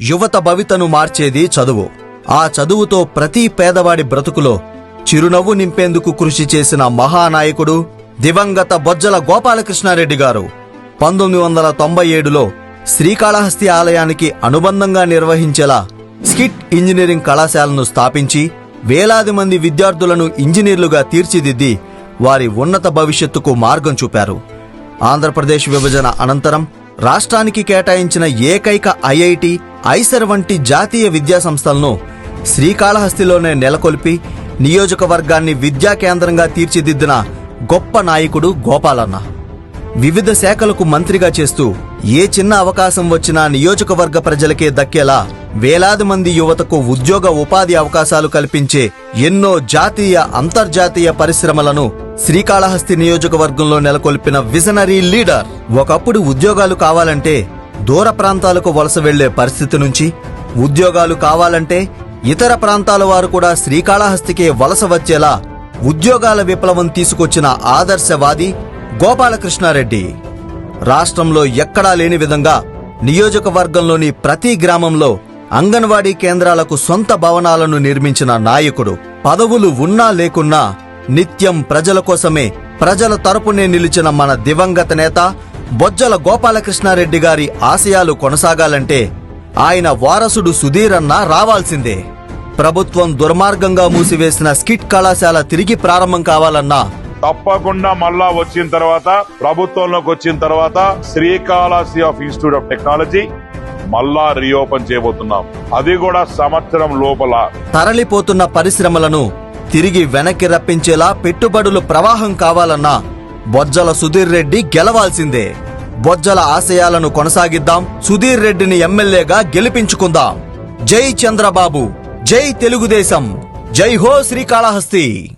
యువత భవితను మార్చేది చదువు. ఆ చదువుతో ప్రతి పేదవాడి బ్రతుకులో చిరునవ్వు నింపేందుకు కృషి చేసిన మహానాయకుడు దివంగత బొజ్జల గోపాలకృష్ణారెడ్డి గారు పంతొమ్మిది వందల తొంభై ఏడులో శ్రీకాళహస్తి ఆలయానికి అనుబంధంగా నిర్వహించేలా స్కిట్ ఇంజనీరింగ్ కళాశాలను స్థాపించి వేలాది మంది విద్యార్థులను ఇంజనీర్లుగా తీర్చిదిద్ది వారి ఉన్నత భవిష్యత్తుకు మార్గం చూపారు. ఆంధ్రప్రదేశ్ విభజన అనంతరం రాష్ట్రానికి కేటాయించిన ఏకైక ఐఐటి ఐసర్ వంటి జాతీయ విద్యా సంస్థలను శ్రీకాళహస్తిలోనే నెలకొల్పి నియోజకవర్గాన్ని విద్యా కేంద్రంగా తీర్చిదిద్దిన గొప్ప నాయకుడు గోపాలన్న. వివిధ శాఖలకు మంత్రిగా చేస్తూ ఏ చిన్న అవకాశం వచ్చినా నియోజకవర్గ ప్రజలకే దక్కేలా వేలాది మంది యువతకు ఉద్యోగ ఉపాధి అవకాశాలు కల్పించే ఎన్నో జాతీయ అంతర్జాతీయ పరిశ్రమలను శ్రీకాళహస్తి నియోజకవర్గంలో నెలకొల్పిన విజనరీ లీడర్. ఒకప్పుడు ఉద్యోగాలు కావాలంటే దూర ప్రాంతాలకు వలస వెళ్ళే పరిస్థితి నుంచి ఉద్యోగాలు కావాలంటే ఇతర ప్రాంతాల వారు కూడా శ్రీకాళహస్తికే వలస వచ్చేలా ఉద్యోగాల విప్లవం తీసుకొచ్చిన ఆదర్శవాది గోపాలకృష్ణారెడ్డి. రాష్ట్రంలో ఎక్కడా లేని విధంగా నియోజకవర్గంలోని ప్రతి గ్రామంలో అంగన్వాడీ కేంద్రాలకు సొంత భవనాలను నిర్మించిన నాయకుడు. పదవులు ఉన్నా లేకున్నా నిత్యం ప్రజల కోసమే ప్రజల తరపునే నిలిచిన మన దివంగత నేత బొజ్జల గోపాలకృష్ణారెడ్డి గారి ఆశయాలు కొనసాగాలంటే ఆయన వారసుడు సుధీరన్న రావాల్సిందే. ప్రభుత్వం దుర్మార్గంగా మూసివేసిన స్కిట్ కళాశాల తిరిగి ప్రారంభం కావాలన్నా తప్పకుండా మళ్ళా వచ్చిన తర్వాత ప్రభుత్వంలోకి వచ్చిన తర్వాత Srikalahasti of institute of technology మళ్ళా రీఓపెన్ చేయబోతున్నాం. అది కూడా సంవత్సరం లోపల. తరలిపోతున్న పరిశ్రమలను తిరిగి వెనక్కి రప్పించేలా పెట్టుబడులు ప్రవాహం కావాలన్నా బొజ్జల సుధీర్ రెడ్డి గెలవాల్సిందే. బొజ్జల ఆశయాలను కొనసాగిద్దాం. సుధీర్ రెడ్డిని ఎమ్మెల్యేగా గెలిపించుకుందాం. జై చంద్రబాబు జై తెలుగుదేశం జై హో శ్రీకాళహస్తి.